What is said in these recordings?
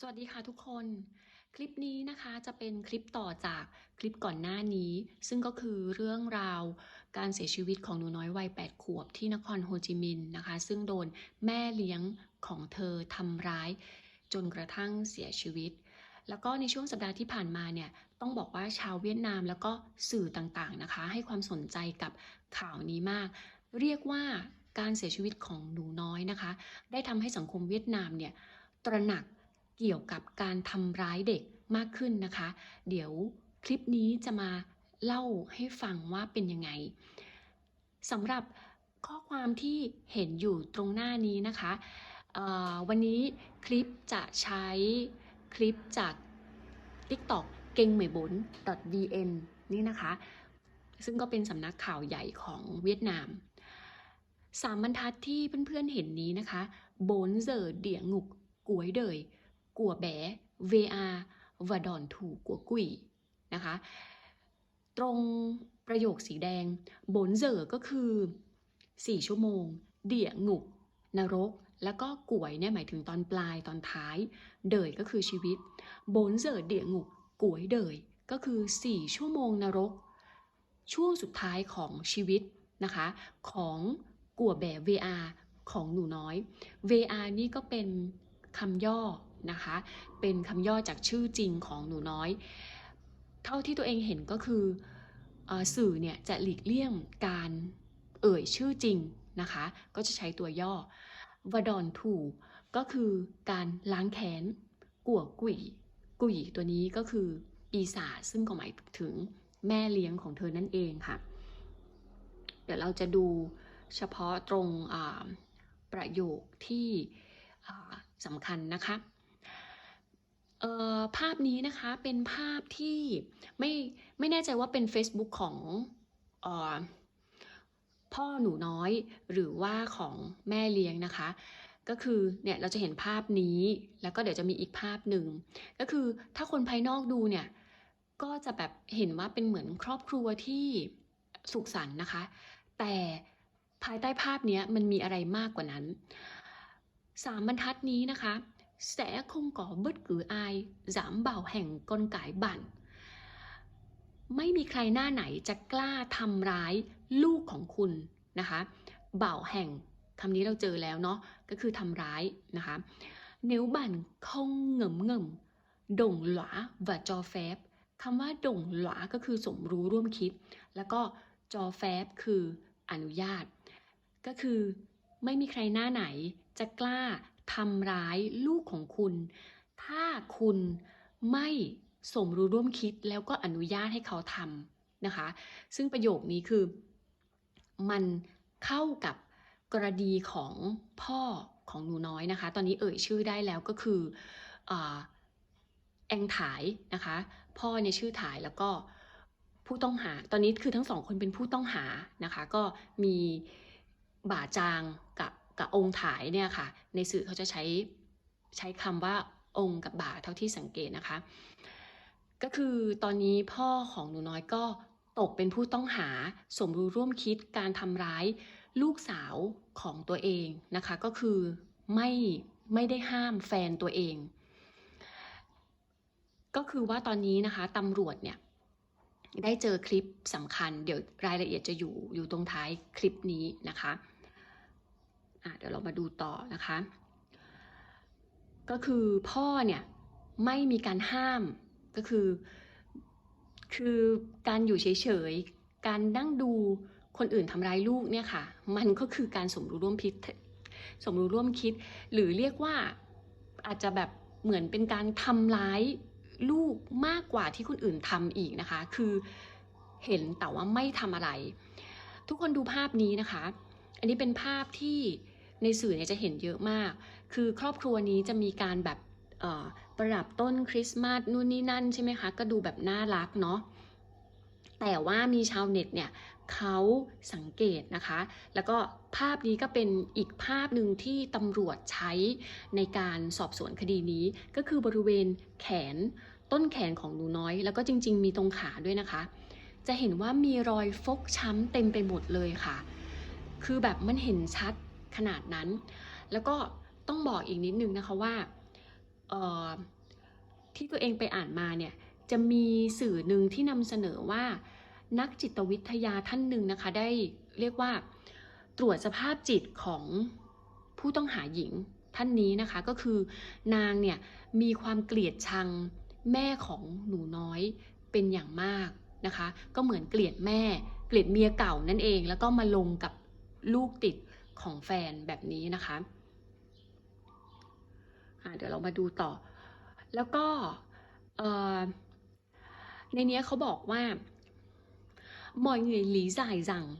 สวัสดีค่ะทุกคน คลิปนี้นะคะจะเป็นคลิปต่อจากคลิปก่อนหน้านี้ ซึ่งก็คือเรื่องราวการเสียชีวิตของหนูน้อยวัย 8 ขวบที่นครโฮจิมินห์นะคะ ซึ่งโดนแม่เลี้ยงของเธอทำร้าย จนกระทั่งเสียชีวิต แล้วก็ในช่วงสัปดาห์ที่ผ่านมาเนี่ยต้องบอกว่าชาวเวียดนามแล้วก็สื่อต่างๆนะคะ ให้ความสนใจกับข่าวนี้มาก เรียกว่าการเสียชีวิตของหนูน้อยนะคะ ได้ทำให้สังคมเวียดนามเนี่ยตระหนัก เกี่ยวกับการทำร้ายเด็กมากขึ้นนะคะ เดี๋ยวคลิปนี้จะมาเล่าให้ฟังว่าเป็นยังไงสำหรับข้อความที่เห็นอยู่ตรงหน้านี้นะคะวันนี้คลิปจะใช้คลิปจาก TikTok เก่งเหมยบน .vn นี่นะคะ ซึ่งก็เป็นสำนักข่าวใหญ่ของเวียดนามสามบรรทัดที่เพื่อนๆเห็นนี้นะคะโบนเซอร์เดี่ยงุกกวยเดย กัวแบ VR วดอนถูกัวกุยนะคะ ตรงประโยคสีแดงบนเซอก็คือ 4 ชั่วโมง เดี่ยงุกนรก แล้วก็กวยเนี่ยหมายถึงตอนปลายตอนท้าย เดยก็คือชีวิตบนเซอเดี่ยงุกกวยเดยก็คือ 4 ชั่วโมงนรก ช่วงสุดท้ายของชีวิตนะคะ ของกัวแบ VR ของหนูน้อย VR นี่ก็เป็นคำย่อ นะคะ เป็นคำย่อจากชื่อจริงของหนูน้อย เท่าที่ตัวเองเห็นก็คืออสื่อเนี่ยจะหลีกเลี่ยงการเอ่ยชื่อจริงนะคะ ก็จะใช้ตัวย่อวดอนถูก็คือการล้างแค้นกัวกุยกุยตัวนี้ก็คือปีศาจซึ่งก็หมายถึงแม่เลี้ยงของเธอนั่นเองค่ะ เดี๋ยวเราจะดูเฉพาะตรงประโยคที่สำคัญนะคะ ภาพนี้นะคะเป็นภาพที่ไม่ไม่แน่ใจว่าเป็น Facebook ของออพ่อหนูน้อยหรือว่าของแม่เลี้ยงนะคะ ก็คือเนี่ยเราจะเห็นภาพนี้แล้วก็เดี๋ยวจะมีอีกภาพหนึ่ง ก็คือถ้าคนภายนอกดูเนี่ยก็จะแบบเห็นว่าเป็นเหมือนครอบครัวที่สุขสันต์นะคะ แต่ภายใต้ภาพนี้มันมีอะไรมากกว่านั้นสามบรรทัดนี้นะคะ sẽ không có bất cứ ai dám bảo hành con cái bạn ไม่มีใครหน้าไหนจะกล้าทำร้ายลูกของคุณนะคะบ่าวแห่งคำนี้เราเจอแล้วเนาะก็คือทำร้ายนะคะ nếu bạn không ngấm ngầm ด่งหลา và cho phép คำว่าด่งหลาก็คือสมรู้ร่วมคิด แล้วก็จอแฟบคืออนุญาต ก็คือไม่มีใครหน้าไหนจะกล้า ทำร้ายลูกของคุณ ถ้าคุณไม่สมรู้ร่วมคิดแล้วก็อนุญาตให้เขาทำนะคะ ซึ่งประโยคนี้คือ มันเข้ากับกรณีของพ่อของหนูน้อยนะคะ ตอนนี้เอ่ยชื่อได้แล้วก็คืออแองถ่ายนะคะ พ่อเนี่ยชื่อถ่ายแล้วก็ผู้ต้องหา ตอนนี้คือทั้งสองคนเป็นผู้ต้องหานะคะ ก็มีบ่าจางกับ กับองค์ถายเนี่ยค่ะ ในสื่อเขาจะใช้ใช้คำว่าองค์กับบ่าเท่าที่สังเกตนะคะ ก็คือตอนนี้พ่อของหนูน้อยก็ตกเป็นผู้ต้องหาสมรู้ร่วมคิดการทำร้ายลูกสาวของตัวเองนะคะ ก็คือไม่ไม่ได้ห้ามแฟนตัวเอง ก็คือว่าตอนนี้นะคะตำรวจเนี่ยได้เจอคลิปสำคัญ เดี๋ยวรายละเอียดจะอยู่อยู่ตรงท้ายคลิปนี้นะคะ อะเดี๋ยวเรามาดูต่อนะคะ ก็คือพ่อเนี่ยไม่มีการห้ามก็คือ คือการอยู่เฉยๆ การนั่งดูคนอื่นทำร้ายลูกเนี่ยค่ะ มันก็คือการสมรู้ร่วมคิดสมรู้ร่วมคิด หรือเรียกว่าอาจจะแบบเหมือนเป็นการทำร้ายลูกมากกว่าที่คนอื่นทำอีกนะคะ คือเห็นแต่ว่าไม่ทำอะไร ทุกคนดูภาพนี้นะคะ อันนี้เป็นภาพที่ในสื่อเนี่ยจะเห็นเยอะมาก คือครอบครัวนี้จะมีการแบบประดับต้นคริสต์มาสนู่นนี่นั่นใช่ไหมคะ ก็ดูแบบน่ารักเนาะ แต่ว่ามีชาวเน็ตเนี่ยเขาสังเกตนะคะ แล้วก็ภาพนี้ก็เป็นอีกภาพหนึ่งที่ตำรวจใช้ในการสอบสวนคดีนี้ ก็คือบริเวณแขนต้นแขนของหนูน้อย แล้วก็จริง ๆ มีตรงขาด้วยนะคะ จะเห็นว่ามีรอยฟกช้ำเต็มไปหมดเลยค่ะ คือแบบมันเห็นชัดขนาดนั้น แล้วก็ต้องบอกอีกนิดนึงนะคะว่าที่ตัวเองไปอ่านมาเนี่ยจะมีสื่อหนึ่งที่นำเสนอว่า นักจิตวิทยาท่านหนึ่งนะคะได้เรียกว่าตรวจสภาพจิตของผู้ต้องหาหญิงท่านนี้นะคะก็คือนางเนี่ยมีความเกลียดชังแม่ของหนูน้อยเป็นอย่างมากนะคะ ก็เหมือนเกลียดแม่ เกลียดเมียเก่านั่นเอง แล้วก็มาลงกับ ลูกติดของแฟนแบบนี้นะคะะเดี๋ยวเรามาดูต่อ แล้วก็ในนี้เขาบอกว่า mọi người lý giải rằng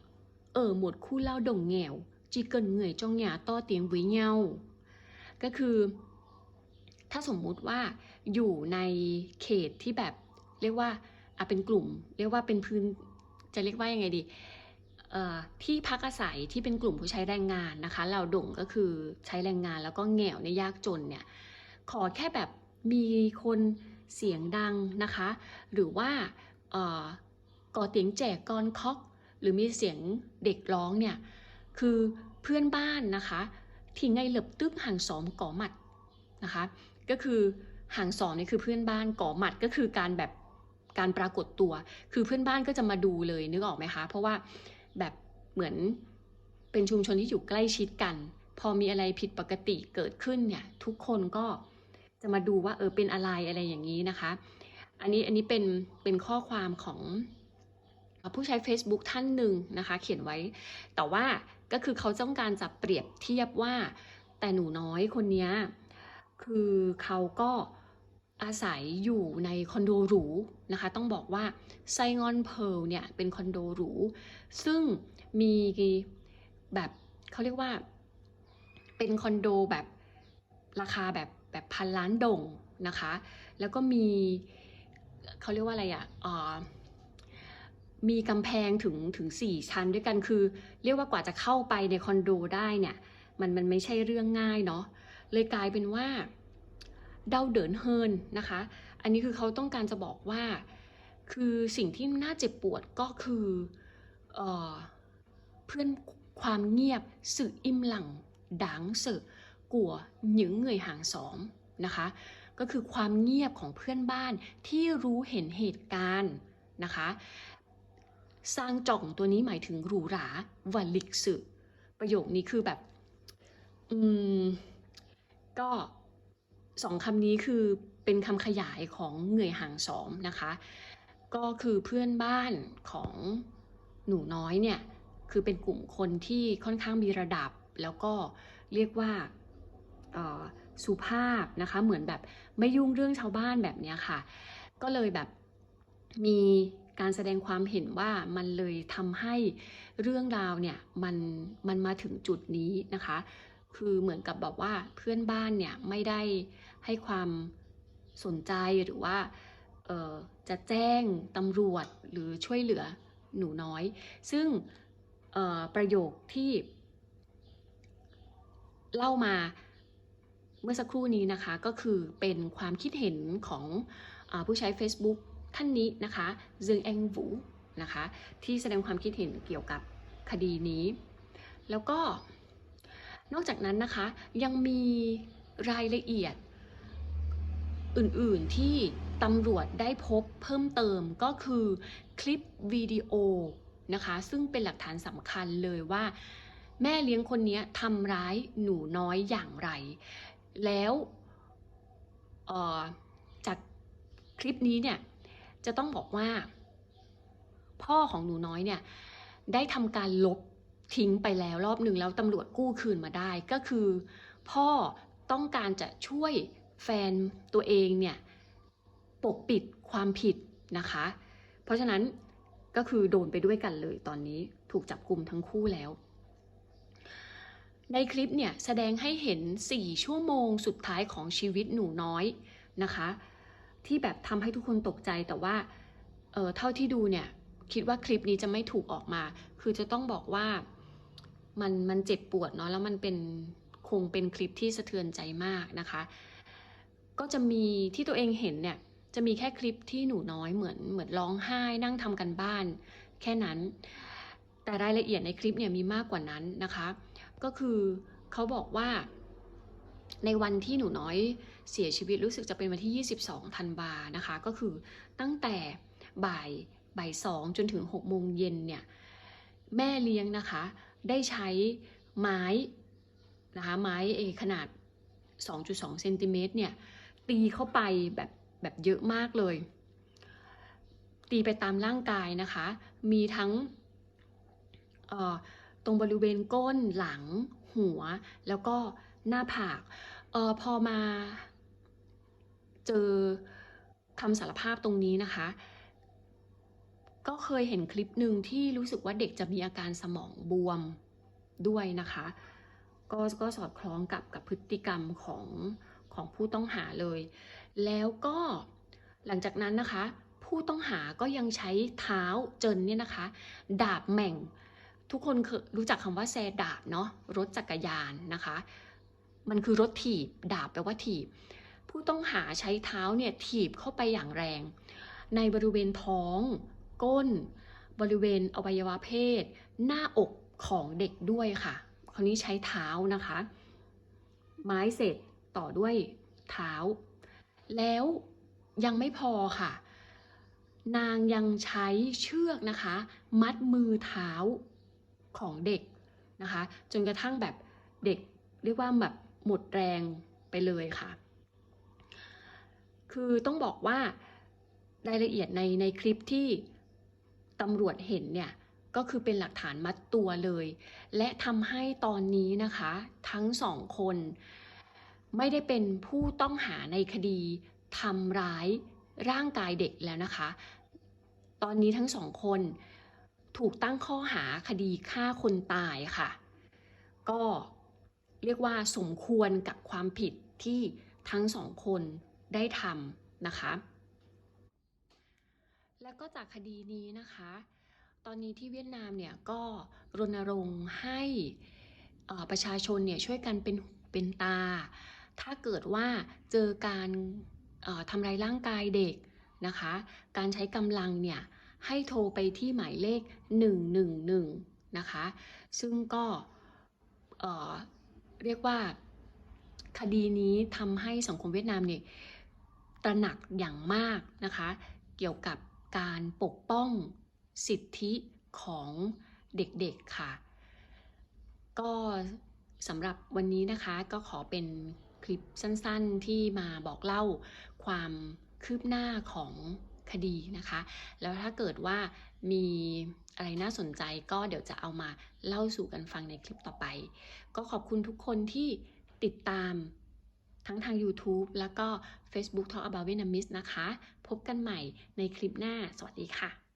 ở một khu lao động nghèo chỉ cần người trong nhà to tiếng với nhau ก็คือ ถ้าสมมุติว่าอยู่ในเขตที่แบบ เรียกว่าอะเป็นกลุ่ม เรียกว่าเป็นพื้นจะเรียกว่ายังไงดี ที่พักอาศัยที่เป็นกลุ่มผู้ใช้แรงงานนะคะเราดงก็คือใช้แรงงานแล้วก็แง่วในยากจนเนี่ยขอแค่แบบมีคนเสียงดังนะคะ หรือว่าก่อเตียงแจกกรเคอก หรือมีเสียงเด็กร้องเนี่ยคือเพื่อนบ้านนะคะที่ไงเหลบตึ๊บห่างสอมก่อหมัดนะคะก็คือห่างสอมนี่คือเพื่อนบ้านก่อหมัดก็คือการแบบการปรากฏตัว คือเพื่อนบ้านก็จะมาดูเลยนึกออกไหมคะ เพราะว่า แบบเหมือนเป็นชุมชนที่อยู่ใกล้ชิดกัน พอมีอะไรผิดปกติเกิดขึ้นเนี่ยทุกคนก็จะมาดูว่าเออเป็นอะไรอะไรอย่างนี้นะคะ อันนี้อันนี้เป็นเป็นข้อความของผู้ใช้ Facebook ท่านหนึ่งนะคะ เขียนไว้ แต่ว่าก็คือเขาต้องการจะเปรียบเทียบว่า แต่หนูน้อยคนนี้คือเขาก็ อาศัยอยู่ในคอนโดหรูนะคะ ต้องบอกว่าไซงอนเพลเนี่ยเป็นคอนโดหรู ซึ่งมีแบบเขาเรียกว่า เป็นคอนโดแบบราคาแบบแบบพันล้านดงนะคะ แล้วก็มีเขาเรียกว่าอะไรอะ่ะมีกำแพงถึงถึงสี่ชั้นด้วยกันคือ เรียกว่ากว่าจะเข้าไปในคอนโดได้เนี่ย มันมันไม่ใช่เรื่องง่ายเนาะเลยกลายเป็นว่า เดาเดินเฮินนะคะ อันนี้คือเขาต้องการจะบอกว่า คือสิ่งที่น่าเจ็บปวดก็คือเออเพื่อนความเงียบสื่ออิมหลังดังสื่อกัวหยึงเงยหางสอมนะคะ ก็คือความเงียบของเพื่อนบ้านที่รู้เห็นเหตุการณ์นะคะสร้างจ่องตัวนี้หมายถึงหรูหราวัลิกสึประโยคนี้คือแบบ อืม ก็ สองคำนี้คือเป็นคำขยายของเหนื่อยห่างสอมนะคะ ก็คือเพื่อนบ้านของหนูน้อยเนี่ยคือเป็นกลุ่มคนที่ค่อนข้างมีระดับ แล้วก็เรียกว่าสุภาพนะคะเหมือนแบบไม่ยุ่งเรื่องชาวบ้านแบบนี้ค่ะ ก็เลยแบบมีการแสดงความเห็นว่ามันเลยทำให้เรื่องราวเนี่ยมันมันมาถึงจุดนี้นะคะ คือเหมือนกับแบบว่าเพื่อนบ้านเนี่ยไม่ได้ให้ความสนใจหรือว่าจะแจ้งตำรวจหรือช่วยเหลือหนูน้อย ซึ่งประโยคที่เล่ามาเมื่อสักครู่นี้นะคะก็คือเป็นความคิดเห็นของอผู้ใช้ Facebook ท่านนี้นะคะซึงแองวูนะคะที่แสดงความคิดเห็นเกี่ยวกับคดีนี้ แล้วก็ นอกจากนั้นนะคะยังมีรายละเอียดอื่นๆที่ตำรวจได้พบเพิ่มเติมก็คือคลิปวิดีโอนะคะซึ่งเป็นหลักฐานสำคัญเลยว่า แม่เลี้ยงคนนี้ทำร้ายหนูน้อยอย่างไร แล้วจากคลิปนี้เนี่ยจะต้องบอกว่า พ่อของหนูน้อยเนี่ยได้ทำการลบ ทิ้งไปแล้วรอบหนึ่งแล้วตำรวจกู้คืนมาได้ ก็คือ พ่อต้องการจะช่วยแฟนตัวเองเนี่ยปกปิดความผิดนะคะ เพราะฉะนั้นก็คือโดนไปด้วยกันเลยตอนนี้ถูกจับกลุ่มทั้งคู่แล้ว ในคลิปเนี่ยแสดงให้เห็น 4 ชั่วโมงสุดท้ายของชีวิตหนูน้อยนะคะ ที่แบบทำให้ทุกคนตกใจแต่ว่าเออเท่าที่ดูเนี่ยคิดว่าคลิปนี้จะไม่ถูกออกมา คือจะต้องบอกว่า มันมันเจ็บปวดเนาะแล้วมันเป็นคงเป็นคลิปที่สะเทือนใจมากนะคะ ก็จะมีที่ตัวเองเห็นเนี่ยจะมีแค่คลิปที่หนูน้อยเหมือนเหมือนร้องไห้นั่งทำกันบ้าน แค่นั้น แต่รายละเอียดในคลิปเนี่ยมีมากกว่านั้นนะคะ ก็คือเขาบอกว่าในวันที่หนูน้อยเสียชีวิตรู้สึกจะเป็นวันที่ 22 ธันวานะคะ ก็คือตั้งแต่บ่ายบ่ายสองจนถึง6โมงเย็นเนี่ย แม่เลี้ยงนะคะ ได้ใช้ไม้นะคะไม้เอขนาด 2.2 เซนติเมตรเนี่ยตีเข้าไปแบบแบบเยอะมากเลย ตีไปตามร่างกายนะคะ มีทั้งตรงบริเวณก้นหลังหัวแล้วก็หน้าผากออพอมาเจอคำสารภาพตรงนี้นะคะ ก็เคยเห็นคลิปหนึ่งที่รู้สึกว่าเด็กจะมีอาการสมองบวมด้วยนะคะ ก็ก็สอดคล้องกับกับพฤติกรรมของของผู้ต้องหาเลย แล้วก็หลังจากนั้นนะคะ ผู้ต้องหาก็ยังใช้เท้าเจินเนี่ยนะคะ ดาบแหม่ง ทุกคนเคยรู้จักคำว่าแซดาบเนาะรถจักรยานนะคะ มันคือรถถีบ ดาบแปลว่าถีบ ผู้ต้องหาใช้เท้าเนี่ยถีบเข้าไปอย่างแรง ในบริเวณท้อง ก้น บริเวณอวัยวะเพศ หน้าอกของเด็กด้วยค่ะ คราวนี้ใช้เท้านะคะ ไม้เสร็จต่อด้วยเท้า แล้วยังไม่พอค่ะ นางยังใช้เชือกนะคะ มัดมือเท้าของเด็กนะคะ จนกระทั่งแบบเด็กเรียกว่าแบบหมดแรงไปเลยค่ะ คือต้องบอกว่ารายละเอียดในในคลิปที่ ตำรวจเห็นเนี่ยก็คือเป็นหลักฐานมัดตัวเลย และทำให้ตอนนี้นะคะ ทั้งสองคน ไม่ได้เป็นผู้ต้องหาในคดีทำร้ายร่างกายเด็กแล้วนะคะ ตอนนี้ทั้งสองคนถูกตั้งข้อหาคดีฆ่าคนตายค่ะ ก็เรียกว่าสมควรกับความผิดที่ทั้งสองคนได้ทำนะคะ แล้วก็จากคดีนี้นะคะ ตอนนี้ที่เวียดนามเนี่ยก็รณรงค์ให้ประชาชนเนี่ยช่วยกันเป็นเป็นตา ถ้าเกิดว่าเจอการทำร้ายร่างกายเด็กนะคะ การใช้กำลังเนี่ยให้โทรไปที่หมายเลข 111 นะคะ ซึ่งก็เเรียกว่าคดีนี้ทำให้สังคมเวียดนามเนี่ยตระหนักอย่างมากนะคะ เกี่ยวกับ การปกป้องสิทธิของเด็กๆค่ะ ก็สำหรับวันนี้นะคะก็ขอเป็นคลิปสั้นๆที่มาบอกเล่าความคืบหน้าของคดีนะคะ แล้วถ้าเกิดว่ามีอะไรน่าสนใจก็เดี๋ยวจะเอามาเล่าสู่กันฟังในคลิปต่อไป ก็ขอบคุณทุกคนที่ติดตาม ทั้งทาง YouTube แล้วก็ Facebook Talk About Vietnamese นะคะ พบกันใหม่ในคลิปหน้า สวัสดีค่ะ